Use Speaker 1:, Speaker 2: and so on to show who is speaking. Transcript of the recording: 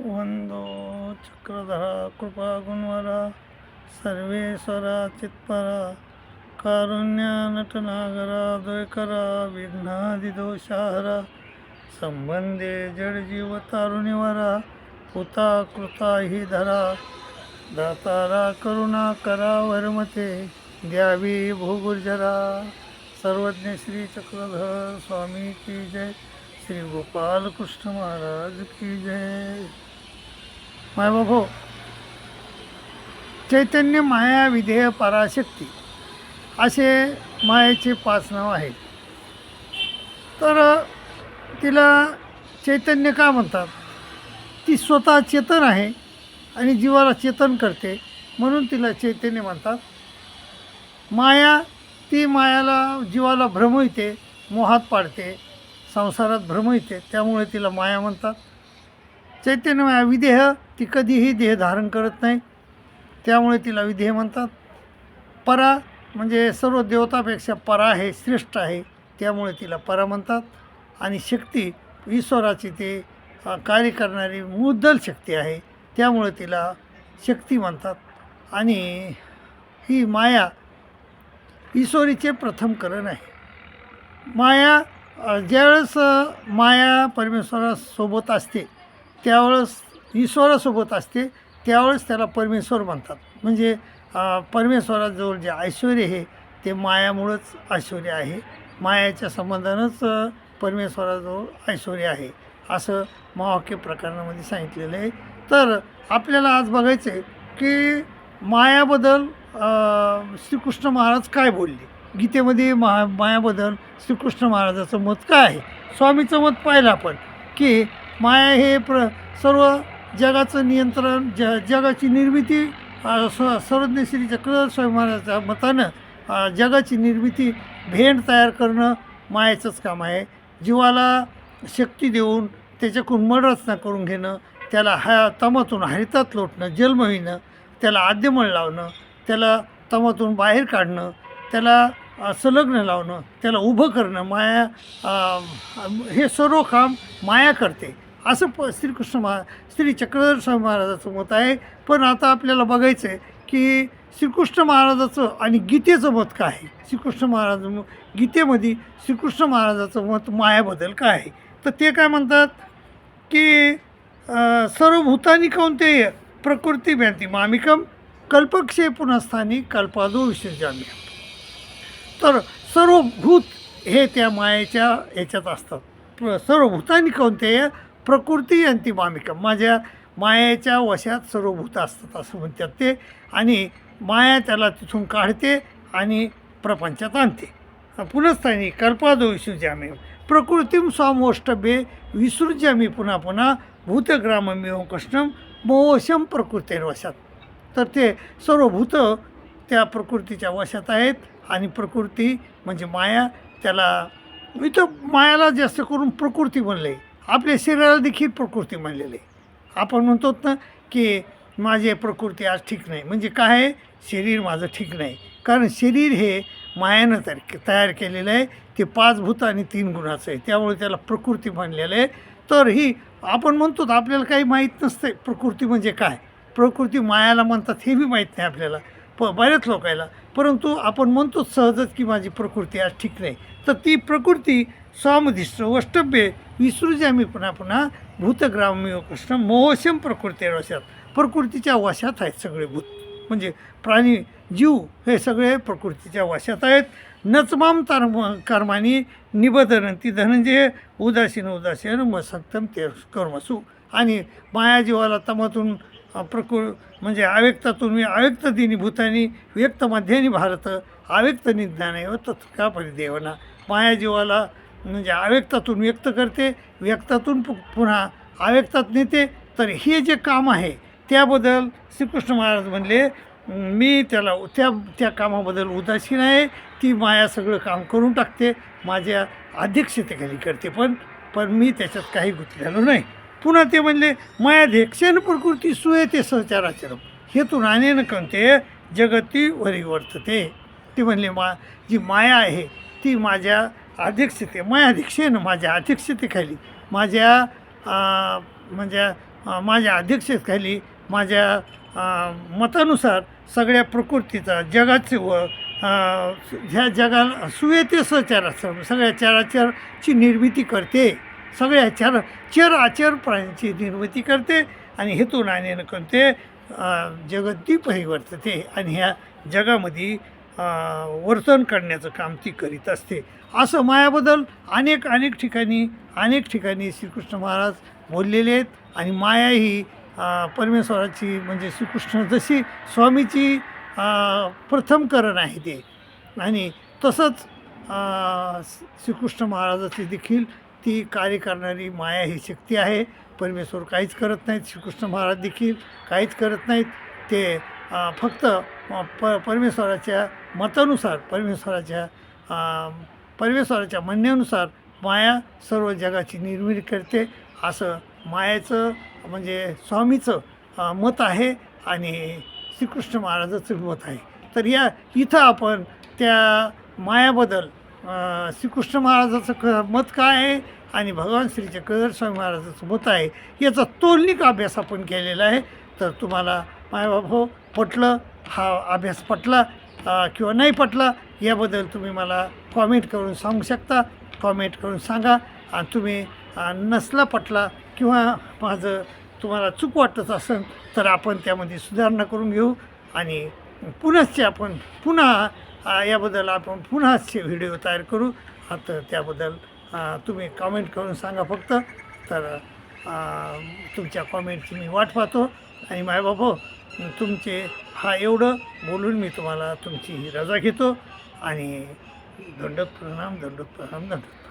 Speaker 1: वंदो चक्रधरा कृपा गुणवरा सर्वेश्वरा चित्परा कारुण्या नटनागरा द्वैकरा विघ्नादिदोषाहरा संबंधे जडजीव हुता कृता कृता हि धरा दातारा करुणा करा वर्मते द्यावी भूगुर्जरा सर्वज्ञ श्री चक्रधर स्वामी की जय श्री गोपाल कृष्ण महाराज की जय। माय बाबो चैतन्य माया विधेय पराशक्ती असे मायेचे पाच नाव आहेत. तर तिला चैतन्य का म्हणतात? ती स्वतः चेतन आहे आणि जीवाला चेतन करते म्हणून तिला चैतन्य म्हणतात. माया ती मायाला जीवाला भ्रमविते मोहात पाडते संसारात भ्रमविते त्यामुळे तिला माया म्हणतात. चैतन्य माया विदेह ती कधीही देह धारण करत नाही. त्यामुळे तिला विधेय म्हणतात. परा म्हणजे सर्व देवतापेक्षा परा आहे श्रेष्ठ आहे त्यामुळे तिला परा म्हणतात. आणि शक्ती ईश्वराची ते कार्य करणारी मुद्दल शक्ती आहे त्यामुळे तिला शक्ती म्हणतात. आणि ही माया ईश्वरीचे प्रथम करण आहे. माया ज्यावेळेस माया परमेश्वरासोबत असते त्यावेळेस ईश्वरासोबत असते त्यावेळेस त्याला परमेश्वर म्हणतात. म्हणजे परमेश्वराजवळ जे ऐश्वर आहे ते मायामुळंच ऐश्वर आहे. मायाच्या संबंधानंच परमेश्वराजवळ ऐश्वर आहे असं महावाक्य प्रकरणामध्ये सांगितलेलं आहे. तर आपल्याला आज बघायचं आहे की मायाबद्दल श्रीकृष्ण महाराज काय बोलले? गीतेमध्ये महा मायाबद्दल श्रीकृष्ण महाराजाचं मत काय आहे? स्वामीचं मत पाहिलं आपण की माया हे प्र सर्व जगाचं नियंत्रण ज जगाची निर्मिती स्व सर्वज्ञ श्री चक्र स्वामी महाराजाच्या मतानं जगाची निर्मिती भेंड तयार करणं मायाचंच काम आहे. जीवाला शक्ती देऊन त्याच्याकडून मडरचना करून घेणं त्याला हा तमातून हरितात लोटणं जन्मविणं त्याला आद्यमळ लावणं त्याला तमातून बाहेर काढणं त्याला संलग्न लावणं त्याला उभं करणं माया हे सर्व काम माया करते. असं प श्रीकृष्ण महा श्री चक्रधर स्वामी महाराजाचं मत आहे. पण आता आपल्याला बघायचं आहे की श्रीकृष्ण महाराजाचं आणि गीतेचं मत काय आहे? श्रीकृष्ण महाराज गीतेमध्ये श्रीकृष्ण महाराजाचं मत मायाबद्दल काय आहे? तर ते काय म्हणतात की सर्वभूतानी सर्व भूतानी कोणते प्रकृती भ्यांती मामिकम कल्पक्षे पुनस्थानी कल्पादो विसर्जामी तर सर्व भूत हे त्या मायेच्या ह्याच्यात असतात. प्र सर्व भूतानी कोणते प्रकृती अंती मामिकम माझ्या मायाच्या वशात सर्व भूत असतात असं म्हणतात ते. आणि माया त्याला तिथून काढते आणि प्रपंचात आणते. पुनस्थानी कल्पादो विसृजामी प्रकृतीम स्वामोष्टभे विसृजामी पुन्हा पुन्हा. भूतग्राममेव कृष्णम मोहशम प्रकृतीवशात तर ते सर्व भूत त्या प्रकृतीच्या वशात आहेत आणि प्रकृती म्हणजे माया. त्याला इथं मायाला जास्त करून प्रकृती म्हणले. आपल्या शरीराला देखील प्रकृती मानलेली आहे. आपण म्हणतो ना की माझे प्रकृती आज ठीक नाही. म्हणजे काय आहे? शरीर माझं ठीक नाही. कारण शरीर हे मायानं तयार तयार केलेलं आहे. ते पाच भूत आणि तीन गुणाचं आहे. त्यामुळे त्याला प्रकृती म्हणलेलं आहे. तर ही आपण म्हणतो आपल्याला काही माहीत नसते प्रकृती म्हणजे काय? प्रकृती मायाला म्हणतात हे बी माहीत नाही आपल्याला. प बऱ्याच लोकायला. परंतु आपण म्हणतो सहजच की माझी प्रकृती आज ठीक नाही. तर ती प्रकृती स्वामधिष्ठ वष्टभ्य विसृजामी पुन्हा पुन्हा भूतग्राम्य कृष्ण मोहशम प्रकृती वशात. प्रकृतीच्या वशात आहेत सगळे भूत. म्हणजे प्राणी जीव हे सगळे प्रकृतीच्या वशात आहेत. नचमाम तार कर्मानी निबधनंती धनंजय उदासीन उदासीन मसक्तम ते कर्मसू. आणि माया जीवाला तमातून प्रकृ म्हणजे अव्यक्तातून मी अव्यक्त दिनी भूतानी व्यक्त मध्यानी भारत अव्यक्त निज्ञान व हो, तत्का परिदेवना माया जीवाला म्हणजे अव्यक्तातून व्यक्त करते व्यक्तातून पु पुन्हा अव्यक्तात नेते. तर हे जे काम आहे त्याबद्दल श्रीकृष्ण महाराज म्हणले मी त्याला त्या त्या कामाबद्दल उदासीन आहे. ती माया सगळं काम करून टाकते. माझ्या अध्यक्षतेखाली करते. पण पण मी त्याच्यात काही गुंतलेलो नाही. पुन्हा ते म्हणले मायाध्यक्षेन प्रकृती सुयते सहचाराचरम हेतून अनेन कंते जगती वरी वर्तते ते म्हणले मा जी माया आहे ती माझ्या अध्यक्षते मायाध्यक्षेनं माझ्या अध्यक्षतेखाली माझ्या म्हणजे माझ्या अध्यक्षतेखाली माझ्या मतानुसार सगळ्या प्रकृतीचा जगाचे व ह्या जगाला सुयते सहचाराचरम सगळ्या चराचरची निर्मिती करते. सगळ्या चर चर आचर प्राण्यांची निर्मिती करते आणि हेतून आणि करते. अ, जगद्दीपही वर्तते आणि ह्या जगामध्ये वर्तन करण्याचं काम ती करीत असते. असं मायाबद्दल अनेक अनेक ठिकाणी अनेक ठिकाणी श्रीकृष्ण महाराज बोललेले आहेत आणि माया ही परमेश्वराची म्हणजे श्रीकृष्ण जशी स्वामीची प्रथम करण आहे ते. आणि तसंच श्रीकृष्ण महाराजाचे देखील ती कार्य करणारी माया ही शक्ती आहे. परमेश्वर काहीच करत नाहीत. श्रीकृष्ण महाराज देखील काहीच करत नाहीत. ते फक्त प परमेश्वराच्या मतानुसार परमेश्वराच्या परमेश्वराच्या म्हणण्यानुसार माया सर्व जगाची निर्मिती करते. असं मायाचं म्हणजे स्वामीचं मत आहे आणि श्रीकृष्ण महाराजाचं मत आहे. तर या इथं आपण त्या मायाबद्दल श्रीकृष्ण महाराजाचं क मत काय आहे? आणि भगवान श्री चक्रधरस्वामी महाराजाचं मत आहे? याचा तोलनिक अभ्यास आपण केलेला आहे. तर तुम्हाला मायबाप हो, पटलं? हा अभ्यास पटला? किंवा नाही पटला? याबद्दल तुम्ही मला कॉमेंट करून सांगू शकता. कॉमेंट करून सांगा. आणि तुम्ही नसला पटला किंवा माझं तुम्हाला चूक वाटत असेल तर आपण त्यामध्ये सुधारणा करून घेऊ. आणि पुनश्च आपण पुन्हा याबद्दल आपण पुन्हाचे व्हिडिओ तयार करू. आता त्याबद्दल तुम्ही कॉमेंट करून सांगा फक्त. तर तुमच्या कॉमेंटची मी वाट पाहतो. आणि मायबाबा तुमचे हा एवढं बोलून मी तुम्हाला तुमची रजा घेतो. आणि दंडक प्रणाम दंडक प्रणाम दंडक प्रणाम